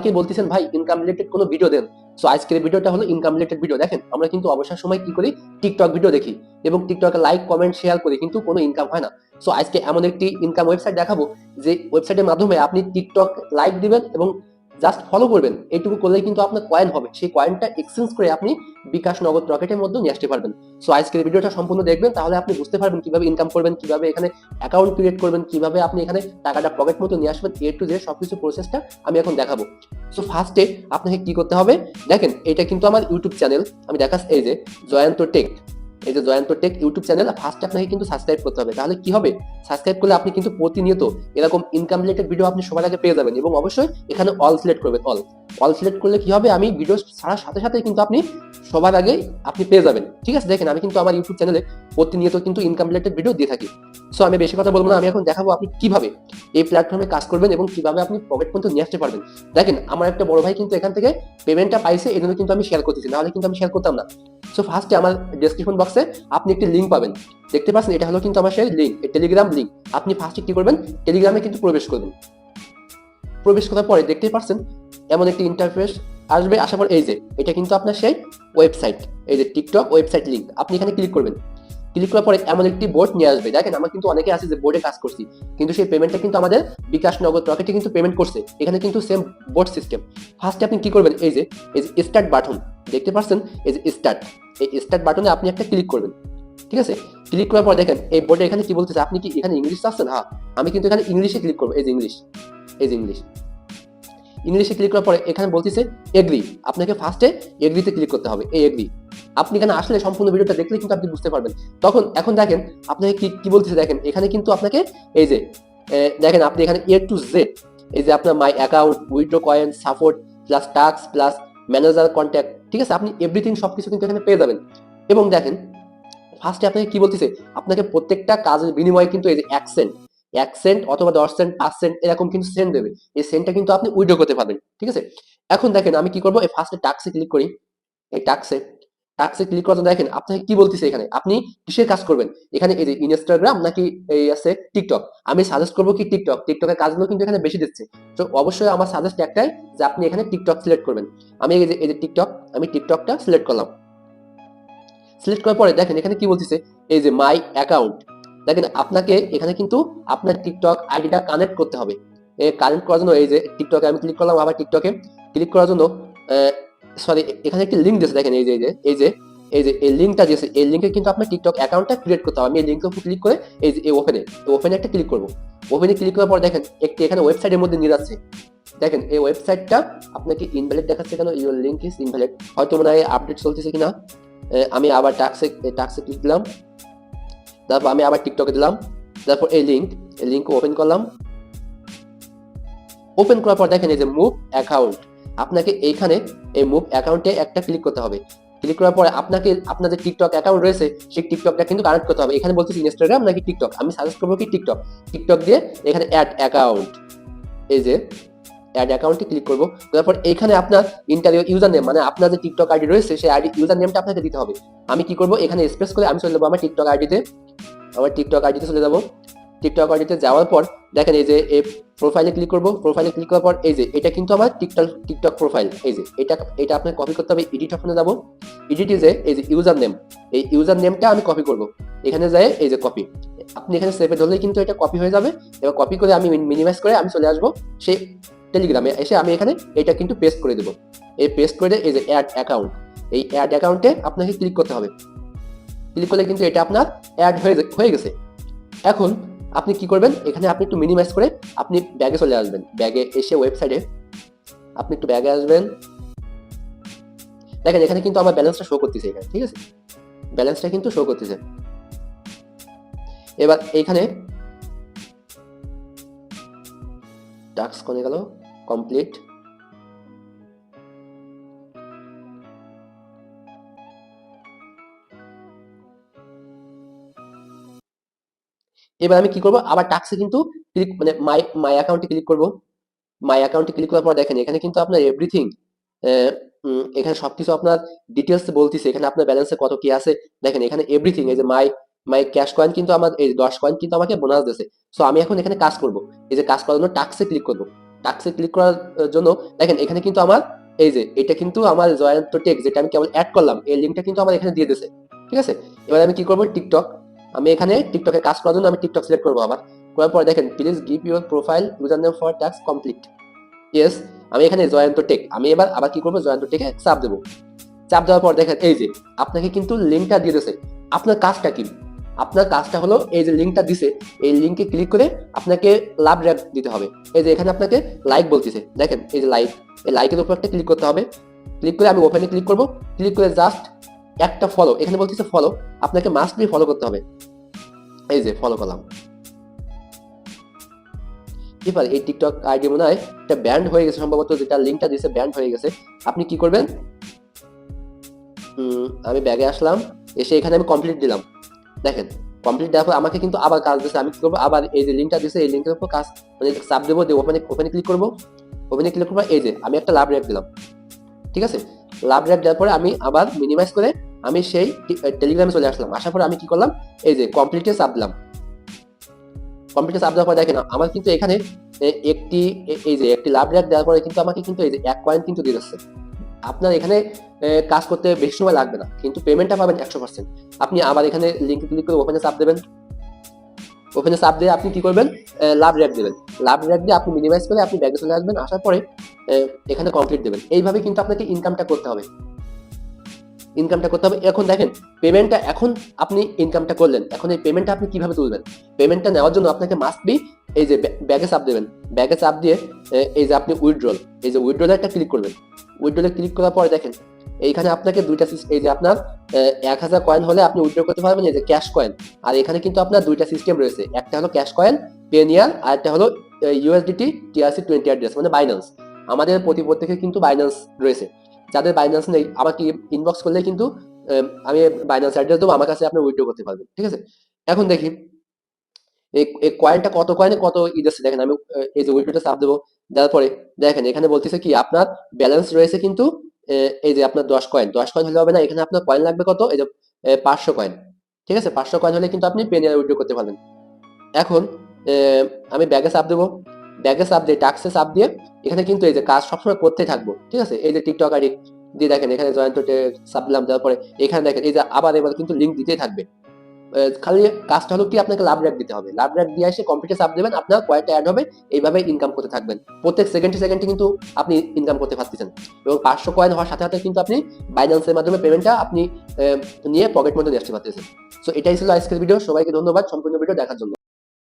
অনেকে বলতেছেন, ভাই ইনকাম রিলেটেড কোনো ভিডিও দেন। সো আজকের ভিডিওটা হলো ইনকাম রিলেটেড ভিডিও দেখেন, আমরা কিন্তু অবসর সময় কি করি? টিকটক ভিডিও দেখি এবং টিকটকে লাইক কমেন্ট শেয়ার করি, কিন্তু কোনো ইনকাম হয় না। সো আজকে এমন একটি ইনকাম ওয়েবসাইট দেখাবো যে ওয়েবসাইটের মাধ্যমে আপনি টিকটক লাইক দিবেন এবং জাস্ট ফলো করবেন। এইটুকু করলেই কিন্তু আপনার কয়েন হবে। সেই কয়েনটা এক্সচেঞ্জ করে আপনি বিকাশ নগদ রকেটের মধ্যে নিয়ে আসতে পারবেন। সো আজকের ভিডিওটা সম্পূর্ণ দেখবেন। তাহলে আপনি বুঝতে পারবেন কীভাবে ইনকাম করবেন, কীভাবে এখানে অ্যাকাউন্ট ক্রিয়েট করবেন, কীভাবে আপনি এখানে টাকাটা পকেট মতো নিয়ে আসবেন। এ টু জেড সবকিছু প্রসেসটা আমি এখন দেখাবো। সো ফার্স্টে আপনাকে কি করতে হবে? দেখেন, এটা কিন্তু আমার ইউটিউব চ্যানেল আমি দেখাচ্ছি এই যে, জয়ন্ত টেক এই যে জয়ন্ত টেক ইউটিউব চ্যানেল ফার্স্টে আপনাকে কিন্তু সাবস্ক্রাইব করতে হবে। তাহলে কি হবে? সাবস্ক্রাইব করলে আপনি কিন্তু প্রতিনিয়ত এরকম ইনকাম রিলেটেড ভিডিও আপনি সবার আগে পেয়ে যাবেন এবং অবশ্যই এখানে অল সিলেক্ট করবেন অল অল সিলেক্ট করলে কি হবে? আমি ভিডিও ছাড়ার সাথে সাথে কিন্তু আপনি সবার আগে আপনি পেয়ে যাবেন। ঠিক আছে? দেখেন, আমি কিন্তু আমার ইউটিউব চ্যানেলে প্রতিনিয়ত কিন্তু ইনকাম রিলেটেড ভিডিও দিয়ে থাকি। সো আমি বেশি কথা বলব না, আমি এখন দেখাবো আপনি কীভাবে এই প্ল্যাটফর্মে কাজ করবেন এবং কীভাবে আপনি পকেট পর্যন্ত নিয়ে আসতে পারবেন। দেখেন, আমার একটা বড় ভাই কিন্তু এখান থেকে পেমেন্টটা পাইছে, এই জন্য কিন্তু আমি শেয়ার করতেছি নাহলে কিন্তু আমি শেয়ার করতাম না। সো ফার্স্টে আমার ডেসক্রিপশন বক্সে আপনি একটি লিঙ্ক পাবেন। দেখতে পাচ্ছেন, এটা হলো কিন্তু আমার সেই লিঙ্ক টেলিগ্রাম লিঙ্ক আপনি ফার্স্টে কি করবেন টেলিগ্রামে কিন্তু প্রবেশ করবেন। প্রবেশ করার পরে দেখতেই পাচ্ছেন, এমন একটি ইন্টারফেস আসবে আসার পর এই যে, এটা কিন্তু আপনার সেই ওয়েবসাইট এই যে টিকটক ওয়েবসাইট লিঙ্ক আপনি এখানে ক্লিক করবেন। ক্লিক করার পরে এমন একটি বোর্ড নিয়ে আসবে। দেখেন, আমার কিন্তু অনেকে আছে যে বোর্ডে কাজ করছি, কিন্তু সেই পেমেন্টটা কিন্তু আমাদের বিকাশ নগদ রকেটে কিন্তু পেমেন্ট করছে। এখানে কিন্তু সেম বোর্ড সিস্টেম ফার্স্টে আপনি কি করবেন? এই যে এই যে স্টার্ট বাটন দেখতে পাচ্ছেন? এই যে স্টার্ট এই স্টার্ট বাটনে আপনি একটা ক্লিক করবেন। ঠিক আছে? ক্লিক করার পর দেখেন, এই বোর্ডে এখানে কি বলতেছে? আপনি কি এখানে ইংলিশ চাচ্ছেন হ্যাঁ আমি কিন্তু এখানে ইংলিশে ক্লিক করব। এই যে ইংলিশ, এই যে ইংলিশ। ইংলিশে ক্লিক করার পরে এখানে বলতেছে এগ্রি আপনাকে ফার্স্টে এগ্রিতে ক্লিক করতে হবে। এই এগ্রি আপনি এখানে আসলে সম্পূর্ণ ভিডিওটা দেখলে কিন্তু আপনি বুঝতে পারবেন। তখন এখন দেখেন আপনাকে কি কি বলতেছে দেখেন, এখানে কিন্তু আপনাকে এই যে দেখেন আপনি এখানে এ টু জেড এই যে আপনার my account withdraw coin support plus task plus manager contact ঠিক আছে? আপনি এভরিথিং সব কিছু কিন্তু এখানে পেয়ে যাবেন। এবং দেখেন ফার্স্টে আপনাকে কি বলতেছে? আপনাকে প্রত্যেকটা কাজের বিনিময়ে কিন্তু এই যে এক সেন্ট এক সেন্ট অথবা দশ সেন্ট পাঁচ সেন্ট এরকম কিন্তু সেন্ট দেবে। এই সেন্টটা কিন্তু আপনি উইড্রো করতে পারবেন, ঠিক আছে? এখন দেখেন আমি কি করব? এই ফার্স্টে টাক্সে ক্লিক করি। এই টাক্সে টাক্সে ক্লিক জন্য দেখেন, আপনাকে কি বলতেছে এখানে? আপনি কিসের কাজ করবেন? এখানে এই যে ইনস্টাগ্রাম নাকি এই আছে টিকটক আমি সাজেস্ট করব কি টিকটক টিকটকের কাজগুলো কিন্তু এখানে বেশি দিচ্ছে। তো অবশ্যই আমার সাজেস্ট একটাই যে আপনি এখানে টিকটক সিলেক্ট করবেন। আমি এই যে এই যে টিকটক আমি টিকটকটা সিলেক্ট করলাম। সিলেক্ট করার পরে দেখেন, এখানে কি বলতেছে? এই যে মাই অ্যাকাউন্ট দেখেন, আপনাকে এখানে কিন্তু আপনার টিকটক আইডিটা কানেক্ট করতে হবে। কানেক্ট করার জন্য এই যে টিকটকে আমি ক্লিক করলাম, আবার টিকটকে ক্লিক করার জন্য সরি এখানে একটি লিঙ্ক দিয়েছে, দেখেন এই যে এই যে এই যে, এই এই লিঙ্কটা দিয়েছে, এই লিঙ্কে কিন্তু আপনার টিকটক অ্যাকাউন্টটা ক্রিয়েট করতে হবে। আমি এই উপর ক্লিক করে এই যে ওপেনে ওপেনে একটা ক্লিক করব। ওপেনে ক্লিক করার পর দেখেন, একটি এখানে ওয়েবসাইটের মধ্যে নিয়ে যাচ্ছে। দেখেন, এই ওয়েবসাইটটা আপনাকে ইনভ্যালিড দেখাচ্ছে কেন? ইউর লিঙ্ক ইজ ইনভ্যালিড হয়তো মনে হয় আপডেট চলতেছে কিনা। আমি আবার টাক্সে টাক্সে ক্লিক দিলাম। তারপর আমি আবার টিকটকে দিলাম। তারপর এই লিঙ্ক এই লিঙ্ক ওপেন করলাম। ওপেন করার পর দেখেন এই যে মুভ অ্যাকাউন্ট আপনাকে এইখানে এই মুভ অ্যাকাউন্টে একটা ক্লিক করতে হবে। ক্লিক করার পরে আপনাকে, আপনার যে টিকটক অ্যাকাউন্ট রয়েছে, সেই টিকটকটা কিন্তু কানেক্ট করতে হবে। এখানে বলতেছি ইনস্টাগ্রাম নাকি টিকটক আমি সাজেস্ট করব কি টিকটক টিকটক দিয়ে এখানে অ্যাড অ্যাকাউন্ট এই যে অ্যাড অ্যাকাউন্টে ক্লিক করব। তারপর এখানে আপনার ইন্টারভিউ ইউজার নেম মানে আপনার যে টিকটক আইডি রয়েছে, সেই আইডি ইউজার নেমটা আপনাকে দিতে হবে। আমি কি করব? এখানে স্পেস করে আমি চলে যাব আমার টিকটক আইডিতে আমার টিকটক আইডিতে চলে যাব। টিকটক আইডিতে যাওয়ার পর দেখেন এই যে এই প্রোফাইলে ক্লিক করব প্রোফাইলে ক্লিক করার পর এই যে, এটা কিন্তু আমার টিকটক টিকটক প্রোফাইল এই যে, এটা এটা আপনাকে কপি করতে হবে এডিট অপশনে যাব। এডিট ইজে এই যে ইউজার নেম এই ইউজার নেমটা আমি কপি করব। এখানে যায় এই যে কপি আপনি এখানে সেভে ধরলেই কিন্তু এটা কপি হয়ে যাবে। এবার কপি করে আমি মিনিমাইজ করে আমি চলে আসব, সেই টেলিগ্রামে এসে আমি এখানে এটা কিন্তু পেস্ট করে দেবো। এই পেস্ট করে এই যে অ্যাড অ্যাকাউন্ট এই অ্যাড অ্যাকাউন্টে আপনাকে ক্লিক করতে হবে। ক্লিক করলে কিন্তু এটা আপনার অ্যাড হয়ে যে- হয়ে গেছে। এখন আপনি কি করবেন? এখানে আপনি একটু মিনিমাইজ করে আপনি ব্যাগে চলে আসবেন। ব্যাগে এসে ওয়েবসাইটে আপনি একটু ব্যাগে আসবেন। দেখেন, এখানে কিন্তু আমার ব্যালেন্সটা শো করতেছে এখানে, ঠিক আছে? ব্যালেন্সটা কিন্তু শো করতেছে। এবার এইখানে টাস্ক কমে গেল কমপ্লিট এবার আমি কি করব? আবার টাক্সে কিন্তু ক্লিক মানে মাই মাই অ্যাকাউন্টে ক্লিক করব। মাই অ্যাকাউন্টে ক্লিক করার পর দেখেন, এখানে কিন্তু আপনার এভরিথিং এখানে সবকিছু আপনার ডিটেলস বলতেছে। এখানে আপনার ব্যালেন্সে কত কি আছে? দেখেন, এখানে এভরিথিং এই যে মাই মাই ক্যাশ কয়েন কিন্তু আমার, এই দশ কয়েন কিন্তু আমাকে বোনাস দিয়েছে। সো আমি এখন এখানে কাজ করব। এই যে কাজ করার জন্য টাক্সে ক্লিক করব। টাক্সে ক্লিক করার জন্য দেখেন, এখানে কিন্তু আমার, এই যে, এটা কিন্তু আমার জয়ন্ত টেক যেটা আমি কেবল অ্যাড করলাম, এই লিঙ্কটা কিন্তু আমার এখানে দিয়ে দিয়েছে। ঠিক আছে? এবার আমি কি করব? টিকটক আমি এখানে টিকটকে কাজ করার জন্য আমি টিকটক সিলেক্ট করব আবার। করার পর দেখেন please give your profile user name for task complete yes আমি এখানে জয়ন্ত টেক। আমি এবার আবার কি করব? জয়ন্ত টেকে চাপ দেবো। চাপ দেওয়ার পর দেখেন, এই যে, আপনাকে কিন্তু লিঙ্কটা দিয়ে দিয়েছে। আপনার কাজটা কি? আপনার কাজটা হলো এই যে লিঙ্কটা দিছে, এই লিঙ্কে ক্লিক করে আপনাকে লাভ র্যাপ দিতে হবে। এই যে এখানে আপনাকে লাইক বলতেছে। দেখেন, এই যে লাইক এই লাইকের উপর একটা ক্লিক করতে হবে। ক্লিক করে আমি ওপেনে ক্লিক করব। ক্লিক করে জাস্ট একটা ফলো এখানে বলতেছে ফলো আপনাকে মাস্ট বি ফলো করতে হবে। এই যে ফলো করলাম। এবার এই টিকটক আইডি মনে হয় এটা ব্যান্ড হয়ে গেছে সম্ভবত, যেটা লিঙ্কটা দিয়েছে ব্যান্ড হয়ে গেছে। আপনি কি করবেন? আমি ব্যাগে আসলাম, এসে এখানে আমি কমপ্লিট দিলাম। দেখেন কমপ্লিট দেওয়ার পর আমাকে কিন্তু আবার কাজ দিচ্ছে আমি কি করব? আবার এই যে লিঙ্কটা দিচ্ছে এই লিঙ্কের উপর কাজ মানে চাপ দেবো, দিয়ে ওপেনে ওপেনে ক্লিক করব। ওপেনে ক্লিক করব এই যে, আমি একটা লাভ র্যাপ দিলাম। ঠিক আছে? লাভ র্যাপ দেওয়ার পরে আমি আবার মিনিমাইজ করে আমি সেই টেলিগ্রামে চলে আসলাম। আসার পরে আমি কি করলাম? এই যে কমপ্লিটে চাপ দিলাম। কমপ্লিটে চাপ দেওয়ার পরে দেখেন, আমার কিন্তু এখানে একটি এই যে একটি লাভ র্যাপ দেওয়ার পরে কিন্তু আমাকে কিন্তু এই যে এক কয়েন কিন্তু দিয়ে যাচ্ছে। আপনার এখানে কাজ করতে বেশি সময় লাগবে না, কিন্তু পেমেন্টটা পাবেন একশো পার্সেন্ট আপনি আবার এখানে লিঙ্কে ক্লিক করে ওপেনে চাপ দেবেন। ওপেনে চাপ দিয়ে আপনি কি করবেন? লাভ র্যাপ দেবেন। লাভ রাখবে, আপনি মিনিমাইজ করে আপনি ব্যাগে চলে আসবেন, আসার পরে এখানে কমপ্লিট দেবেন। এইভাবে কিন্তু আপনাকে ইনকামটা করতে হবে। ইনকামটা করতে হবে। এখন দেখেন পেমেন্টটা এখন আপনি ইনকামটা করলেন। এখন এই পেমেন্টটা আপনি কীভাবে তুলবেন? পেমেন্টটা নেওয়ার জন্য আপনাকে মাস্ট বি এই যে ব্যাগে চাপ দেবেন। ব্যাগে চাপ দিয়ে এই যে আপনি উইথড্রল এই যে উইথড্রলে একটা ক্লিক করবেন। উইথড্রলে ক্লিক করার পরে দেখেন, এইখানে আপনাকে দুইটা সিস্টেম এই যে আপনার এক হাজার কয়েন হলে আপনি উইথড্র করতে পারবেন, এই যে ক্যাশ কয়েন আর এখানে কিন্তু আপনার দুইটা সিস্টেম রয়েছে। একটা হলো ক্যাশ কয়েন পেনিয়ার আর একটা হলো ইউএসডিটি টিআরসি টোয়েন্টি অ্যাড্রেস মানে বাইন্যান্স আমাদের প্রতি প্রত্যেকের কিন্তু বাইন্যান্স রয়েছে। যাদের বাইন্যান্স নেই আমাকে ইনবক্স করলে কিন্তু আমি বাইন্যান্স অ্যাড্রেস দেবো, আমার কাছে আপনি উইথড্র করতে পারবেন, ঠিক আছে? এখন দেখি, এই কয়েনটা কত কয়েনে কত ই যাচ্ছে? দেখেন আমি এই যে উইথড্রটা চাপ দেবো, দেওয়ার পরে দেখেন, এখানে বলতেছে কি, আপনার ব্যালেন্স রয়েছে কিন্তু এই যে আপনার দশ কয়েন দশ কয়েন হলে হবে না, এখানে আপনার কয়েন লাগবে কত? এই যে পাঁচশো কয়েন ঠিক আছে? পাঁচশো কয়েন হলে কিন্তু আপনি পেনিয়ার উইথড্র করতে পারবেন। এখন আমি ব্যাগে চাপ দেবো। ব্যাগে চাপ দিয়ে টাক্সে চাপ দিয়ে, এখানে কিন্তু এই যে কাজ সবসময় করতে থাকব, ঠিক আছে? এই যে টিকটক আইডি দিয়ে দেখেন, এখানে জয়েন্ট চাপ দিলাম, দেওয়ার পরে এখানে দেখেন, এই যে আবার এবার কিন্তু লিঙ্ক দিতেই থাকবে। খালি কাজটা হলো কি, আপনাকে লাভ র্যাক দিতে হবে। লাভ র্যাক দিয়ে এসে কম্পিউটার চাপ দেবেন, আপনার কয়েকটা অ্যাড হবে এইভাবে ইনকাম করতে থাকবেন। প্রত্যেক সেকেন্ডে সেকেন্ডে কিন্তু আপনি ইনকাম করতে পারতেছেন। এবং পাঁচশো কয়েন হওয়ার সাথে সাথে কিন্তু আপনি বাইন্যান্সের মাধ্যমে পেমেন্টটা আপনি নিয়ে পকেট মধ্যে নিয়ে আসতে পারতেছেন। সো এটাই ছিল আজকের ভিডিও সবাইকে ধন্যবাদ, সম্পূর্ণ ভিডিও দেখার জন্য।